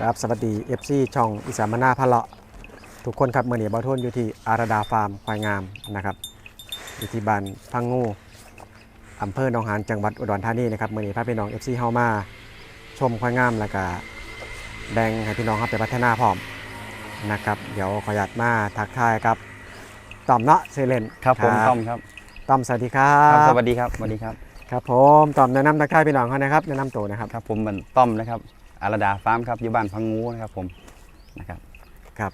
ครับสวัสดี FC ช่องอีสานมานาพะเลาะ ทุกคนครับเมื่อนี้บอทุนอยู่ที่อารดาฟาร์มควายงามนะครับอยู่ที่บ้านพังงูอำเภอหนองหานจังหวัดอุดรธานีนะครับเมื่อนี้พาพี่น้อง FC เฮามาชมควายงามแล้วก็แบ่งให้พี่น้องครับไปพัฒนาพร้อมนะครับเดี๋ยวขออนุญาตมาทักทายครับต้อมเนาะเซเลนครับผมต้อมครับต้อมสวัสดีครัครับบสวัสดีครับสวัสดีครับ ครับผมต้อมแนะนำทักทายพี่น้องเขานะครับแนะนำตัวนะครับครับผมเป็นต้อมนะครับ อารดาฟาร์มครับอยู่บ้านพังงูนะครับผมนะครับครับ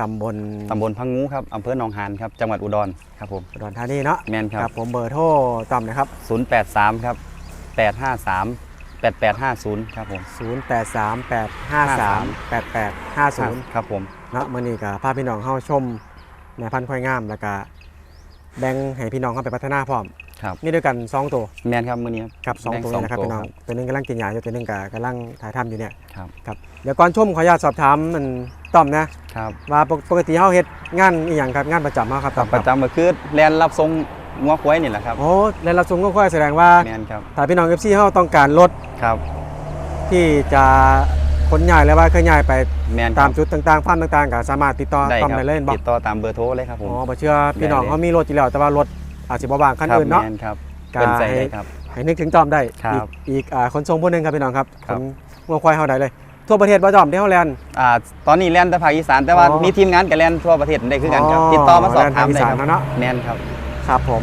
ตำบลตำบลพังงูครับอำเภอหนองหานครับจังหวัดอุดรครับผมอุดรธานีเนาะแมนคครัรับบผมเบอร์โทรต้อมนะครับ 083 ครับ 853 8850 ครับผม 0838538850 ครับผมเนาะมื้อนี้ก็พาพี่น้องเข้าชมแม่พันธุ์ควายงามแล้วก็แบ่งให้พี่น้องเข้าไปพัฒนาพร้อม ครับ นี่ด้วยกัน2ตัวแมนครับมื้อนี้ครับสองแบ่งตัวสองนะครับตัวพี่น้องครับตัวหนึงกำลังกินยาอยู่ตัวหนึงก็กำลังถ่ายทำอยู่เนี่ยครับครับเดี๋ยวก่อนชมขออนุญาตสอบถามมันต้อมนะครับว่าปกปกติเฮาเฮ็ดงานอีหยังครับงานประจำเฮาครับต้อมประจำก็คือแลนรับส่งงวควายนี่แหละครับโอ้แล้วเราส่งก็ค่อยแสดงว่าแมนครับถ้าพี่น้อง FC เฮาต้องการรถครับ ที่จะขนย้ายแล้วว่าเคลื่อนย้ายไปแมนคตารัมบจุดต่างๆฟาร์มต่างๆก็สามารถติดต่อได้ต้อมครับได้เลยบอกติดต่อตามเบอร์โทรเลยครับผมอ๋อบ่เชื่อพี่น้องได้เลยเขามีรถอยู่แล้วแต่ว่ารถ อาจจะบ่บางคันครับอื่นเนาะแมนครับก็เป็นใจให้ได้ครับ ให้นึกถึงต้อมได้ครับอีกอีกอ่าคนทรงผู้หนึงครับพี่น้องครับครับนงัวควายเฮาได้เลย ทั่วประเทศบ่จอมที่เฮาแลนด์ อ่าตอนนี้แล่นแต่ภาคอีสานแต่ว่าอ๋อ มีทีมงานกับแล่นทั่วประเทศได้คือกันครับติดต่อมาสอบถามแลนด์ภคอีได้สาคนรับเนาะแมนครับครับผม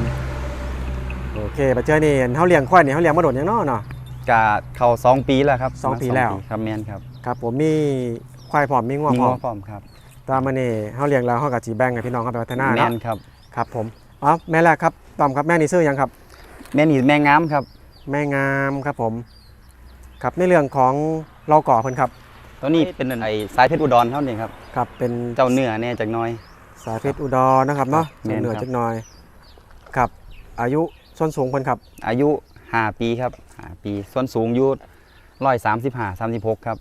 โอเคบ่เจอนี่เฮาเลี้ยงควายนี่เฮาเลี้ยงมาโดดยังเนาะเนาะ กะเข้าสองปีแล้วครับสองปีแล้ว ครับแมนครับครับผมมีควายพร้อมมีงัวมีพร้งออมพร้อมครับตามมานี่เฮาเลี้ยงแล้วเฮาก็สิแบ่งให้พี่น้องเขาไปพัฒนาแมเนาะนครับ ครับผม อ๋อแม่แรกครับต้อมครับแม่นี่ชื่อหยังครับ แม่นี่แม่งามครับ แม่งามครับผม ครับในเรื่องของเราก่อเพิ่นครับตัวนี้เป็นไอ้สายเพชรอุดรเท่านี้ครับครับเป็นเจ้าเนื้อแน่จักหน้อย สายเพชรอุดรนะครับเนาะแม่นเหนือครับจักหน่อยครับ อายุส้นสูงเพิ่นครับ อายุ5ปีครับ5ปีส่วนสูงอยุ135 36ครับ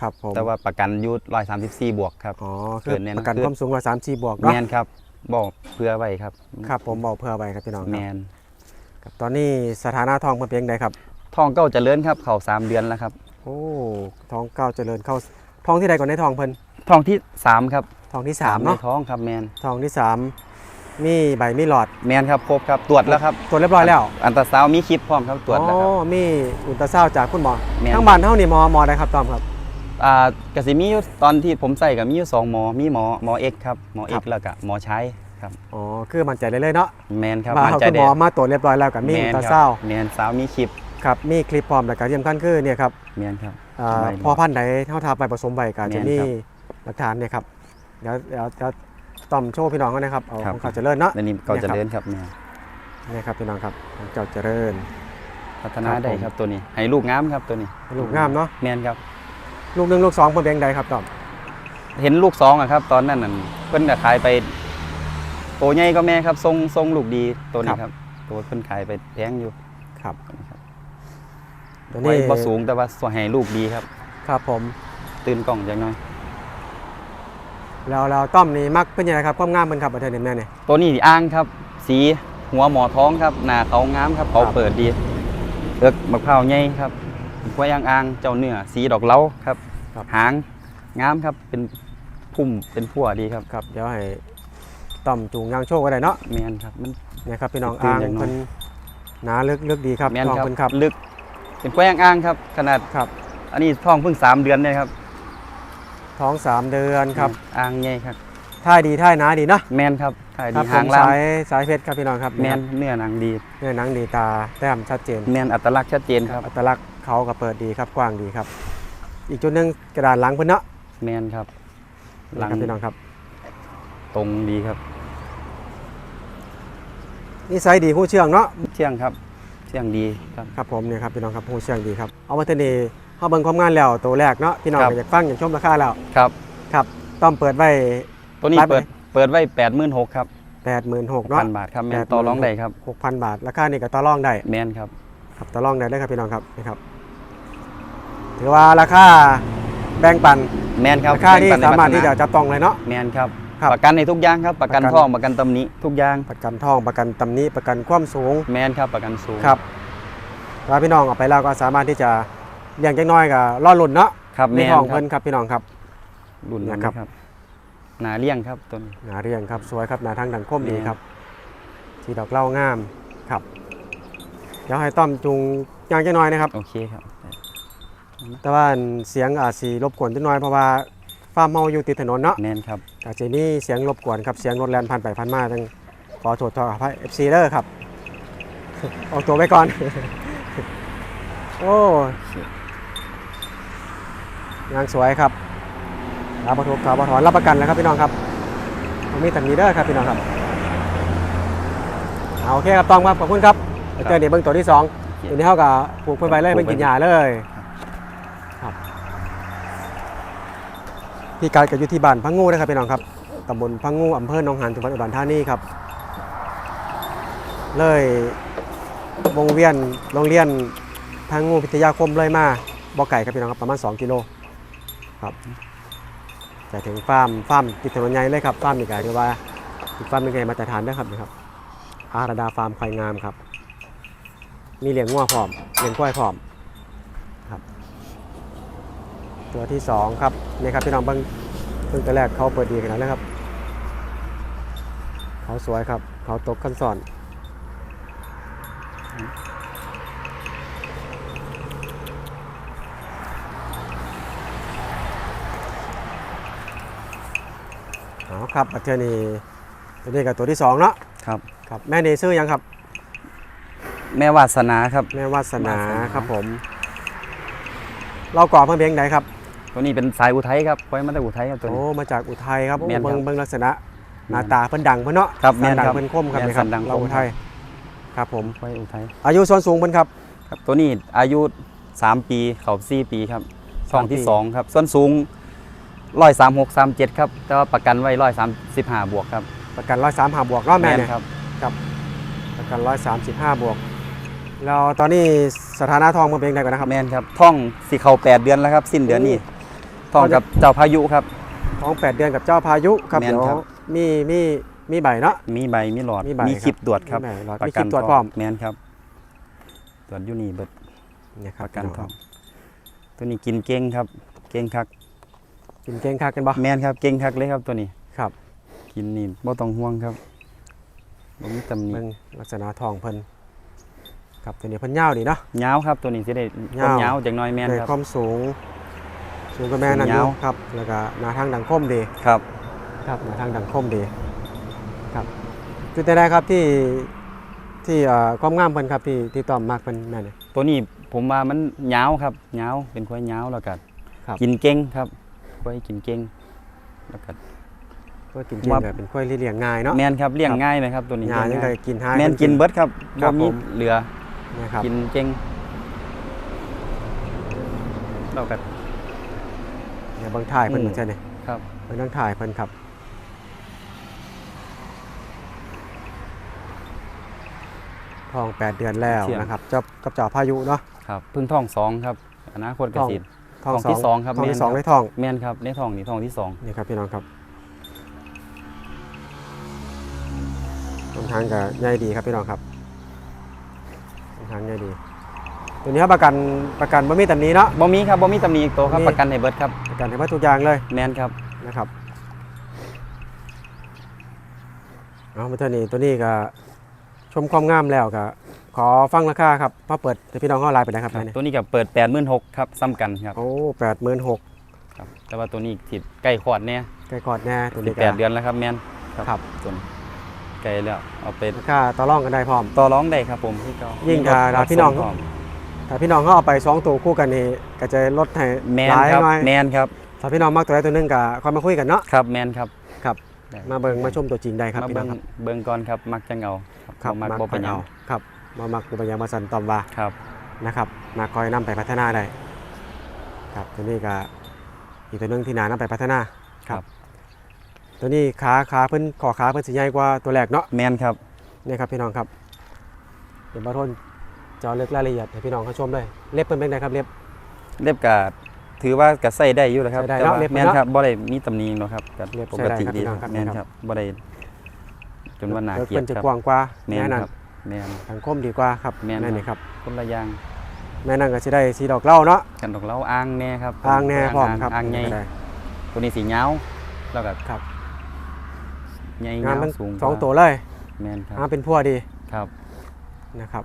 ครับผมแต่ว่าประกันอยุ134บวกครับอ๋อเกิคือนแน่นอนประกันคือความสูงกว่า3 4บวกแมเนาะนครับ บอกเพื่อไว้ครับครับ ผมบอกเพื่อไว้ครับพี่น้องคแมรับนครับตอนนี้สถานะทองเพิ่นเป็นจังไดครับทองเก้าเจริญครับ เข้าสามเดือนแล้วครับ โอ้ทองเก้าเจริญเข้าทองที่ใดก่อนในทองเพิ่นทองที่สามครับทองที่สามเนาะในท้องครับแมนทองที่สามมีใบมีหลอดแมนครับครบครับตรวจแล้วครับตรวจเรียบร้อยแล้วอันตราซาวด์มีคลิปพร้อมครับตรวจแล้วครับ อ๋อมีอุลตราซาวด์จากคุณหมอแม่น ทั้งบ้านเฮานี่หมอหมอใดครับตอมครับ อ่ากสิมีอยู่ตอนที่ผมใส่กับมีอยู่สองหมอมีหมอหมอเอกครับหมอเอครักบแล้วก็หมอใช้ครับอ๋อคือมั่นใจได้เลยเนาะแมนครับว่ามั่นเขาใจคือเด็หมดอมาตรวจเรียบร้อยแล้วกับมีแมอุลนตราคซารัวบด์แมนสาวมีคลิปครับมีคลิปพร้อมแล้วก็ที่สำคัญคือเนี่ยครับแมนครับอ่าไม่พอพันธุ์ใดเท่าทาไปผสมใบก็จะแม่นมีครับหลักฐานเนี่ยครับเดี๋ยวเดี๋ยวจะต้อมโชว์พี่น้องกันนะครับเอาครับของเขาเจริญเนาะอันนี้เก่าเจริญครับแมนเนี่ยครับพี่น้องครับของเจ้าเจริญพัฒนาครับได้ผมครับตัวนี้ให้ลูกงามครับตัวนี้ลูกงามเนาะแมนครับ ลูกหนึ่งลูกสองเพิ่นเป็นใดครับต้อมเห็นลูกสองอะครับ ตอนนั้นนั่นเพิ่นก็ขายไปโตใหญ่ก็แม่ครับ ทรงทรงลูกดีตัวนี้ครับ ตัวเพิ่นขายไปแพงอยู่ครับตัวไว้นี้บ่สูงแต่ว่าส่วนให้ลูกดีครับ ครับผม ตื่นกล่องจังน้อยแล้วเราต้อมนี่มักเป็นยังไงครับความงามมันครับประเทศนี้แม่เนี่ยตัวนี้อ่างครับ สีหัวหมอท้องครับหน้าเขางามครับเขาครับเปิดดีเลือกมะพร้าวใหญ่ครับ หัวยางอ่างเจ้าเนื้อสีดอกเหล้าครับ หางงามครับเป็นพุ่มเป็นพั่วดีครับครับเดี๋ยวให้ต้อมจูงยางโชว์ก็ได้เนาะแมนครับมัน เนี่ยครับพี่น้องตื่นอ่างอย่างน้อย เพิ่นหนาลึกลึกดีครับแมนน้องครับเพิ่นครับลึก เป็นกล้วยอ่างๆครับ ขนาดครับ อันนี้ท้องเพิ่งสามเดือนเนี่ยครับท้องสามเดือนครับอ่างใหญ่ครับ ท่ายดีท่ายหนาดีเนาะแมนครับถ่ายครัดีบผหามงล่างสายสายเพชรครับพี่น้องครับแมนครับเนื้อหนังดี เนื้อหนังดีตาแต้มชัดเจน แมนอัตลักษณ์ชัดเจนครับ อัตลักษณ์ เขาก็เปิดดีครับกว้างดีครับ อีกจุดหนึงกระดานหลังเพิ่นเนาะแมนครับหหลัลังงพี่น้องครับ ตรงดีครับนิสัยดีผู้เชื่องเนาะเชี่ยงครับเชี่ยงดีครับ ครับผมเนี่ยครับพี่น้องครับผู้เชื่องดีครับเอามาเทนีเฮาเบิ่งความงานแล้วตัวแรกเนาะพี่น้องครับก็อยากฟังอยากชมราคาแล้วครับ ครับต้อมเปิดไว้ ตัวนี้ร้านไหน เปิดเปิดไว้แปดหมื่นหกครับ86,000เนาะ พันบาทครับแมน86,000 ต่อรองได้ครับ6,000 บาทราคานี่ก็ต่อรองได้แมนครับครับต่อรองได้เลยครับพี่น้องครับนี่ครับ ถือว่าราคาแบ่งปันแมนครับราคาที่แบ่งปันในสามารถพัฒนที่จะจับต้องเลยเนาะ แมนครับ ครับประกันในทุกอย่างครับ ประกันประกัน ท่องประกันตำหนิทุกอย่าง ประกันทองประกันตำหนี้ประกันความสูงแมนครับประกันสูงครับถ้าพี่น้องเอาไปแล้วก็สามารถที่จะเลี้ยงจักหน้อยกับล่อลุ่นเนาะครับในแม่นท้องครัเพิ่บนครับพี่น้องครับ รุ่นนี้นะครับ ครับหนาเลี้ยงครับตัวนี้ หนาเรียงครับสวยครับหนาทางดังคมดีแม่นครับสีดอกเหล่างามครับ เดี๋ยวให้ต้อมจุงยางจะน้อยนะครับ โอเคครับ แต่ว่าเสียงอาจสีรบกวนจักหน่อยเพราะว่าฟาร์มเมาอยู่ติดถนนเนาะแม่นครับอาจจะมีเสียงรบกวนครับเสียงรถแล่นผ่านไปผ่านมาต้องขอโทษต่อภัย FC เด้อครับ ออกตัวไว้ก่อน โอ้ยางสวยครับรับประทุกรับประถอนรับประกันแล้วครับพี่น้องครับมันมีแต่นี้เด้อครับพี่น้องครับเอาโอเคครับต้องครับขอบคุณครับเดี๋ยวเจอเดี๋ยวเบิ้งตัวที่สองตัวนี้เท่ากับปลูกเพื่อไปเลยเป็นกินยาเลยครับ พี่การกับอยู่ที่บ้านพังงูนะครับพี่น้องครับตำบลพังงูอำเภอหนองหานจังหวัดอุดรธานีครับ เลยวงเวียนโรงเรียนพังงูพิทยาคมเลยมาบ่อไก่ครับพี่น้องครับประมาณ 2 กิโลครับแต่ถึงฟาร์มฟาร์มติดถนนใหญ่เลยครับฟาร์มนี่ก็ถือว่าติดฟาร์มเป็นไงมาตรฐานด้ครับนะครับ อาราดาฟาร์มควายงามครับ มีเลี้ยงงัวพร้อมเลี้ยงกล้วยพร้อมครับ ตัวที่สองครับนี่ครับพี่น้องเบิ่งเพิ่งตัวแรกเขาเปิดดีขนาดนั้นครับ เขาสวยครับ เขาตกขั้นสอนเอาครับอัจเจอนี่ตัวนี้กับตัวที่สองเนาะครับ ครับแม่เนซื้อยังครับ แม่วาสนาครับ แม่วาสนาวาสนาครับผม เราก่อเพิ่มเพลงไหนครับ ตัวนี้เป็นสายอุทัยครับไว้มาจากอุทัยครับตัวโอ้นี้ มาจากอุทัยครับโอ้แม่นครับเบิ่งเบิ่งลักษณะหน้าตาเพิ่นดังเพิ่นเนาะครับสัแม่นดังครับเพิ่นคมครับแม่นนี่ครับสันดังเราคม อุทัยครับผมไว้อุทัยอายุส่วนสูงเพิ่นครับ ครับตัวนี้อายุ 3 ปีเขา4ปีครับท้องที่ สามปี 2 ครับ ส่วนสูงร้อยสามหกสามเจ็ดครับแต่ว่าประกันไว้ร้อยสามสิบห้าบวกครับประกันร้อยสามห้าบวกเนาะแม่เนี่ยครับ ประกันร้อยสามสิบห้าบวกแล้วตอนนี้สถานะทองเพิ่นเป็นยังไงก่อนนะครับ แม่นครับท่องสิเขาแปดเดือนแล้วครับ สิ้นเดือนนี้ ท่องกับเจ้าพายุครับท้องแปดเดือนกับเจ้าพายุครับแม่นเดี๋ยวครับ มีมีมีใบเนาะ มีใบมีหลอดมีใบมีคลิปตรวจครับมีใบหลอดประมีกัคลิปตรวจพร้อม แม่นครับตรวจอยูนี่เบิดเนี่ยคปรับระกันพี่ทน้องตัวนี้กินเก่งครับ เก่งคักกินเก่งคักกันบ่แม่นครับเก่งคักเลยครับตัวนี้ ครับกินนี่บ่ต้องห่วงครับบ่มีตำหนิเบิ่งลักษณะทองเพิ่นครับตัวนี้เพิ่นยาวดีเนาะ ยาวครับตัวนี้สิได้ยาวความยาวจักหน้อยแม่นในครับ ความสูง สูงกว่าแม่นั่นอยสูงยาวยู่ครับ แล้วก็หน้าทางดังคมดีครับ ครับหน้าทางดังคมดีครับจุดใดๆครับที่ที่เอ่อความงามเพิ่นครับที่ที่ต้อมมากเพิ่นแม่นี่ตัวนี้ผมว่ามันยาวครับยาวเป็นควายยาวแล้วก็ครับ กินเก่งครับควายกินเก่งแล้วก็ ก็กินเก่งว่า ก็เป็นกล้วยที่เลี้ยงง่ายเนาะ แม่นครับเลี้ยงครับ ง่ายเลยครับตัวนี้หญ้าเลี้ยัยงงก็ง่ายกินหา แม่นกินเบิดครับครับบ่มีผม เหลือนะครับกินเก่งเราก็ เดี๋ยวเบิ่งถ่ายเพิ่นอืมเหมือนกันนี่ครับเบิ่งทางถ่ายเพิ่นครับ ทอง 8 เดือนแล้วนะครับเจ้ากับเจ้าพายุเนาะ ครับเพึ่งท้องสองครับอนาคตเกษตร ทองทองที่สองครับทองแม่ที่นสองครับในทอง แม่นครับในท้องนี่ท้องที่สองนี่ครับพี่น้องครับต้นทางก็ใหญ่ดีครับพี่น้องครับต้นทางใหญ่ดี ตัวนี้ครับประกันประกันบ่มีตำหนี้เนาะ บ่มีครับบ่มีตำหนิอีกตัวครับมี ประกันให้เบิดครับ ประกันให้ว่าทุกอย่างเลยแม่นครับนะครับเอามาเท่านี้ตัวนี้ก็ชมความงามแล้วก็ขอฟังราคาครับมาเปิดให้พี่น้องเข้าไลน์ไปนะครับครับเนี่ยตัวนี้ก็เปิด 86,000ครับซ้ำกันครับโอ้แปดหมื่นหกครับ แต่ว่าตัวนี้สิใกล้ขวดแน่ใกล้กอดแน่ตัวนี้แปดเดือนแล้วครับแม่นครับ ตัวนี้ไกลแล้วเอาไปราคาต่อรองกันได้พร้อม ต่อร้องได้ครับผมที่เก่ายิ่งมีรถถ้ารับพี่น้อง ส่พร้ม ถ้าพี่น้องเขาเอาไปสองตัวคู่กันนี่ก็จะลดให้แมหนลายครับหน่อยแมนครับถ้าพี่น้องมักตัวใดตัวหนึงก็ค่อยมาคุยกันเนาะครับแมนครับ ครับ ได้ มาเบิ่งมาชมตัวจริงได้ครับมาพี่น้เบิ่องงครับเบิ่งก่อนครับ มักจังเอาครับครับบ่มักมักบ่เป็นหยังเอาครับมามักบุญญามาสันตอมว่า ครับ นะครับมาคอยนำไปพัฒนาได้ครับตัวนี้ก็อีกตัวหนึงที่นานำไปพัฒนาครับ ตัวนี้ขาขาเพิ่นขอขาเพิ่นสิใหญ่กว่าตัวแรกเนาะแมนครับ นี่ครับพี่น้องครับเดี๋ยวบาทนจะ เอาเลือกรายละเอียดให้พี่น้องเขาชมเลยเล็บเป็นเป็นไงครับเล็บ เล็บก็ถือว่าก็ใส่ได้อยู่แล้วครับใส่ได้แต่เนาะว่าเล็บแมนเนาะครับบ่ได้มีตำหนิหรอกครับก็เล็บปใส่กได้ติครับดีพี่น้องครับ แมนครับบ่ได้จนว่าน่าเกลียเพิ่ดนจะครับกว้างกว่าแมนแน่นอนครับแมนสังคมดีกว่าครับแม่นนั่นนี่ครับคนละอย่างแม่นั่นก็สิได้สีดอกเหล้าเนาะกันดอกเหล้าอ่างแน่ครับอ่างแน่พร้อมครับอ่างใหญ่ได้ ตัวนี้สีเหงาวแล้วก็ครับ ใหญ่งานยาวทั้งสูงสองกาตัวเลยแม่นครับหาเป็นพัวดีครับ นะครับ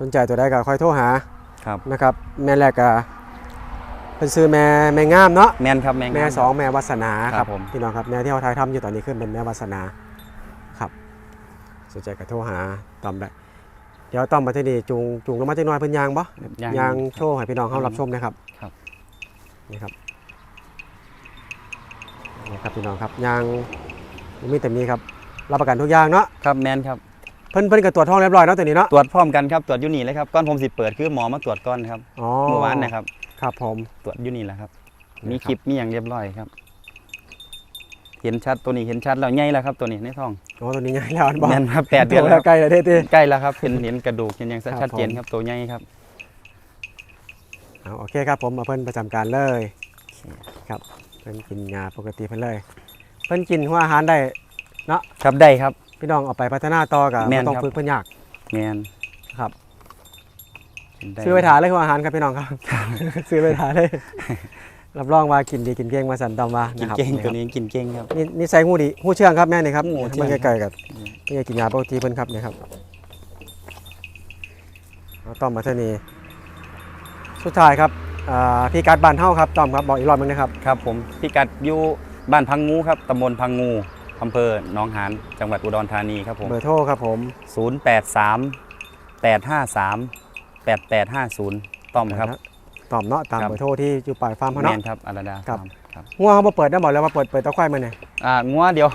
สนใจตัวใดก็ค่อยโทรหาครับนะครับแม่แรกก็เป็นซื้อแม่แม่งามเนาะแม่นครับแม่งาม แม่สองแม่วัสนาคครัรับบผม พี่น้องครับแม่ที่เราทายทำอยู่ตอนนี้ขึ้นเป็นแม่วัสนาครับสนใจก็โทรหาตอมได้เดี๋ยวตอมมาที่นี่จูงจูงลงมาจักหน่อยเพิ่นยางบ่ยางโชว์ให้พี่น้องเขารับชมนะครับครับ นี่ครับนี่ครับพี่น้องครับยางมีแต่มีครับรับประกันทุกอย่างเนาะ ครับแม่นครับ เพิ่นเพิ่นก็ตรวจท้องเรียบร้อยเนาะตัวนี้เนาะ ตรวจพร้อมกันครับตรวจอยู่นี่เลยครับก้อนผมสิเปิดคือหมอมาตรวจก้อนครับอ๋อเมื่อวานนะครับ ครับผม ตรวจอยู่นี่แหละครับนี่มีครับคลิปมีอย่างเรียบร้อยครับ เห็นชัดตัวนี้เห็นชัดแล้วใหญ่แล้วครับตัวนี้ในท้องอ๋อตัวนี้ไงแล้วอันบอกแม่นครับแปดเดือนตัวแล้วใกล้แล้วเด้ติใกล้แล้วครับเห็นเห็นกระดูกเห็นอย่างครับชัดเจนผมครับตัวใหญ่ครับเอาโอเคครับผมมาเพิ่นประจำการเลยครับเพิ่นกินยาปกติเพิ่นเลย เพิ่นกินหัวอาหารได้ครับได้ครับ พี่น้องเอาไปพัฒนาต่อกับแม่นต้องครับ ฝึกเพิ่นยากแมนครับด้ซื้อไปทานเลยหัวอาหารครับพี่น้องครับ ซื้อไปทานเลยรับรองว่ากินดีกินเก่งมาสันตอมว่ากินนะครับเก่งนี่คตัรัวบนี้กินเก่งครับ นี่นี่ใส่หูดีหูเชื่องครับแม่นี่ครับหูเชื่อง มันใกล้ๆกับนี่กินยาปกติเพิ่นครับนี่ครับเอาต้อมมาเท่านี้สุดท้ายครับอ่าพี่กัดบ้านเฮาครับต้อมครับบอกอีกรอบหนึงนะครับ ครับผมพิกัดอยู่บ้านพังงูครับตำบลพังงู อำเภอหนองหานจังหวัดอุดรธานีครับผม เบอร์โทรครับผม 083 853 8850 ต้อมครับ ตอบเนาะตามครับ เบอร์โทรที่อยู่ปลายฟาร์มเขาแมเนาะ นครับอาราดาครับ ฟาร์มครับงัวเขามาเปิดได้หมดแล้วมาเปิดเปิดตะไคร่มาเนี่ยอ่างัวเดียว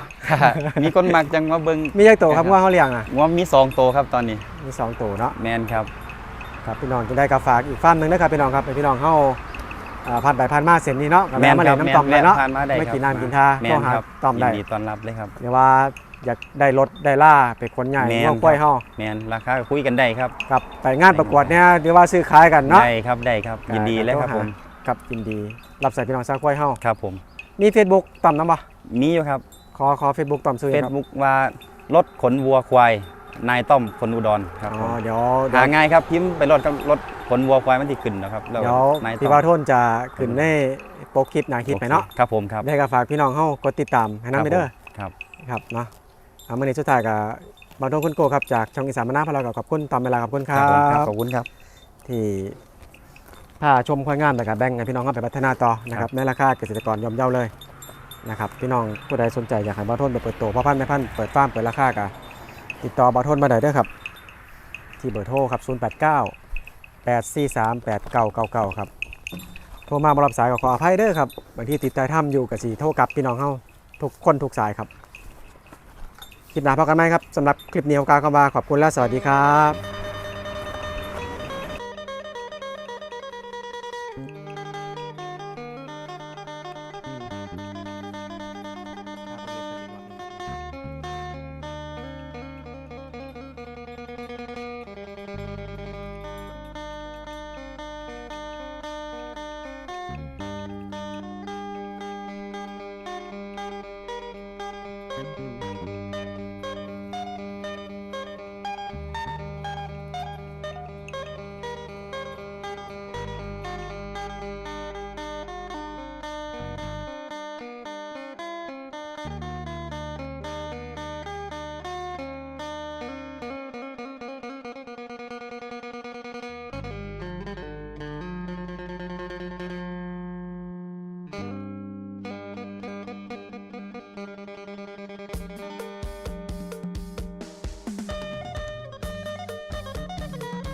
มีคนมักจังมาเบิ่ง มีแยกตัวครับนะครับ งัวเขาเลี้ยงอะงัวมีสองตัวครับตอนนี้มีสองตัวเนาะแมนครับ ครับพี่น้องจะได้กาฝากอีกฟาร์มหนึ่งนะครับพี่น้องครับให้พี่น้องเข้าอ่า ผ่านไปผ่านมาเส้นนี้เนาะกับแมนมาคเล่รับนแมน้ำตอมได้เนาะผ่านมาได้ไม่ครับกินน้ำกินท่าแมก็นหาครับตอมได้ยินดีต้อนรับเลยครับเดี๋ยวว่าอยากได้รถได้ล่าไปขนใหญ่แม่นงัวกล้วยเฮาแมนราคาก็คุยกันได้ครับกับไปงานประกวดเนี่ยเดี๋ยวว่าซื้อขายกันเนาะได้ครับได้ครับยินดีเลยครับผมกับยินดี รับใส่พี่น้องซากล้วยเฮาครับผมมี Facebook ตอมน้ำปะมีอยู่ครับขอขอ Facebook ตอมซื้อเฟซครับบุ๊กว่ารถขนวัวควาย นายต้อมคนอุดรครับอ๋ผอมเดี๋ยวเดี๋ยหาวง่ายครับพิมพ์ไปรถครับรถขนวัวควายมันที่ขึ้นนะครับแล้วเดี๋ยวนายต้พี่อมว่าโทนจะขึ้นในโปรคลิปหนาคลิปไปเนาะครับผมครับได้ก็ฝากพี่น้องเฮากดติดตามให้น้ำไปเด้อ ครับ ครับเนาะเอามาในสุดท้ายกับบางโทนคุณโกครับจากช่องอีสานมานาพะเรากับขอบคุณตามเวลาขอบคุณคครัรับผมครับ บขอบคุณครับ ที่พาชมควายงามแต่กับแบ่งให้พี่น้องเอาไปพัฒนาต่อนะครับในราคาเกษตรกรย่อมเยาเลยนะครับพี่น้องผู้ใดสนใจอยากให้บางโทนไปเปิดตัวพ่อพันธุ์แม่พันธุ์เปิดฟาร์มเปิดราคากับ ติดต่อบางโทนมาได้เด้อครับ ที่เบอร์โทรครับ 089 843 8999 ครับ โทรมาบรับสายก็ขออภัยเด้อครับบางทีติดใจถ้ำอยู่กับสีโทรกลับพี่น้องเฮาทุกคนทุกสายครับคลิปหน้าพบกันไหมครับสำหรับคลิปนี้ของการเข้ามาขอบคุณและสวัสดีครับ